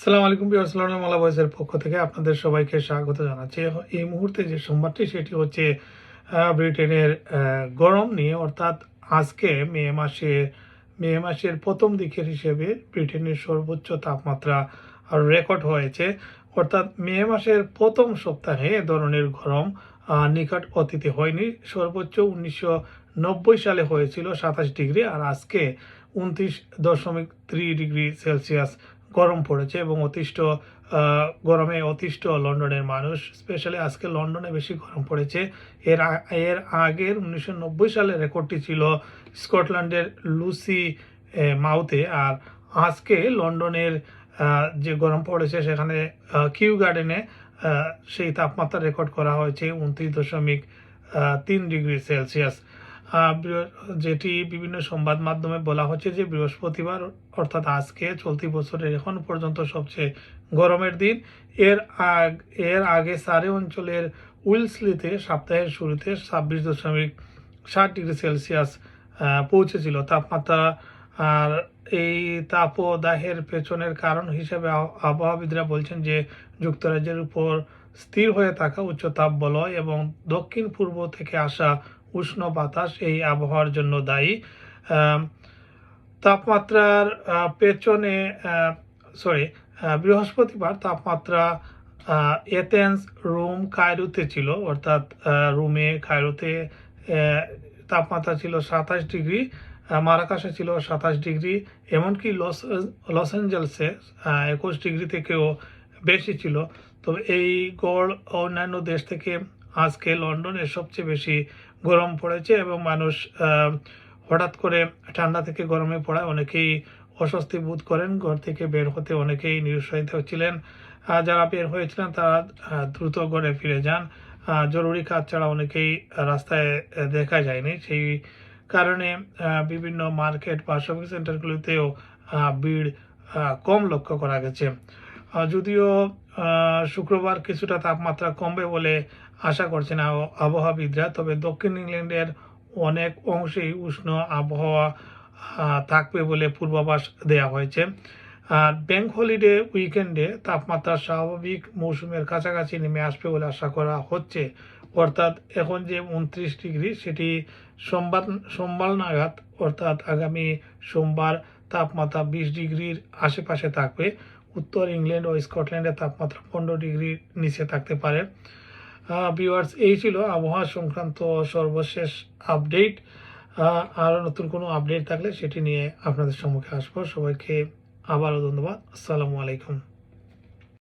সালাম আলাইকুম বিয়ার্সলাম মালা ভয়েসের পক্ষ থেকে আপনাদের সবাইকে স্বাগত জানাচ্ছি। এই মুহূর্তে যে সংবাদটি সেটি হচ্ছে ব্রিটেনের গরম নিয়ে, অর্থাৎ আজকে মে মাসে, মে মাসের প্রথম দিকের হিসেবে ব্রিটেনের সর্বোচ্চ তাপমাত্রা আর রেকর্ড হয়েছে। অর্থাৎ মে মাসের প্রথম সপ্তাহে এ ধরনের গরম নিকট অতীতে হয়নি। সর্বোচ্চ উনিশশো নব্বই সালে হয়েছিল সাতাশ ডিগ্রি, আর আজকে উনত্রিশ দশমিক থ্রি ডিগ্রি সেলসিয়াস গরম পড়েছে এবং অতিষ্ঠ গরমে অতিষ্ঠ লন্ডনের মানুষ, স্পেশালি আজকে লন্ডনে বেশি গরম পড়েছে। এর এর আগের উনিশশো নব্বই সালের রেকর্ডটি ছিল স্কটল্যান্ডের লুসি মাউথে আর আজকে লন্ডনের যে গরম পড়েছে সেখানে কিউ গার্ডেনে সেই তাপমাত্রা রেকর্ড করা হয়েছে উনত্রিশ দশমিক তিন ডিগ্রি সেলসিয়াস। যেটি বিভিন্ন সংবাদ মাধ্যমে বলা হচ্ছে যে বৃহস্পতিবার, অর্থাৎ আজকে চলতি বছরের এখন পর্যন্ত সবচেয়ে গরমের দিন। এর আগ, এর আগে সারে অঞ্চলের উইলসলিতে সপ্তাহের শুরুতে ছাব্বিশ দশমিক ষাট ডিগ্রি সেলসিয়াস পৌঁছেছিল। তাপমাত্রা আর এই তাপদাহের পেছনের কারণ হিসেবে আবহাওয়াবিদরা বলছেন যে যুক্তরাজ্যের উপর স্থির হয়ে থাকা উচ্চ তাপ বলয় এবং দক্ষিণ পূর্ব থেকে আসা উষ্ণ বাতাস এই আবহাওয়ার জন্য দায়ী। তাপমাত্রার পেছনে সরি বৃহস্পতিবার তাপমাত্রা এথেন্স রোম কায়রোতে ছিল, অর্থাৎ রোমে কায়রোতে তাপমাত্রা ছিল সাতাশ ডিগ্রি মারাকাশে ছিল সাতাশ ডিগ্রি, এমনকি লস লস অ্যাঞ্জেলসে একুশ ডিগ্রি থেকেও বেশি ছিল। তবে এই গড় অন্যান্য দেশ থেকে আজকে লন্ডনে সবচেয়ে বেশি গরম পড়েছে এবং মানুষ হঠাৎ করে ঠান্ডা থেকে গরমে পড়ায় অনেকেই অস্বস্তি বোধ করেন। ঘর থেকে বের হতে অনেকেই নিরুৎসাহিত ছিলেন। আহ, যারা বের হয়েছিলেন তারা দ্রুত ঘরে ফিরে যান। জরুরি কাজ ছাড়া অনেকেই রাস্তায় দেখা যায়নি। সেই কারণে বিভিন্ন মার্কেট বা শপিং সেন্টারগুলিতেও ভিড় কম লক্ষ্য করা গেছে। যদিও শুক্রবার কিছুটা তাপমাত্রা কমবে বলে আশা করছেন আব- আবহাওয়াবিদরা, তবে দক্ষিণ ইংল্যান্ডের অনেক অংশেই উষ্ণ আবহাওয়া থাকবে বলে পূর্বাভাস দেওয়া হয়েছে। আর ব্যাংক হলিডে উইকেন্ডে তাপমাত্রা স্বাভাবিক মৌসুমের কাছাকাছি নেমে আসবে বলে আশা করা হচ্ছে। অর্থাৎ এখন যে উনত্রিশ ডিগ্রি, সেটি সোমবার সোমবার নাগাদ, অর্থাৎ আগামী সোমবার তাপমাত্রা বিশ ডিগ্রির আশেপাশে থাকবে। উত্তর ইংল্যান্ড ও স্কটল্যান্ডের তাপমাত্রা পনেরো ডিগ্রির নিচে থাকতে পারে। ভিউয়ার্স এই ছিল আবহাওয়া সংক্রান্ত সর্বশেষ আপডেট আরও নতুন কোনো আপডেট থাকলে সেটি নিয়ে আপনাদের সম্মুখে আসব। সবাইকে আবারও ধন্যবাদ। আসসালামু আলাইকুম।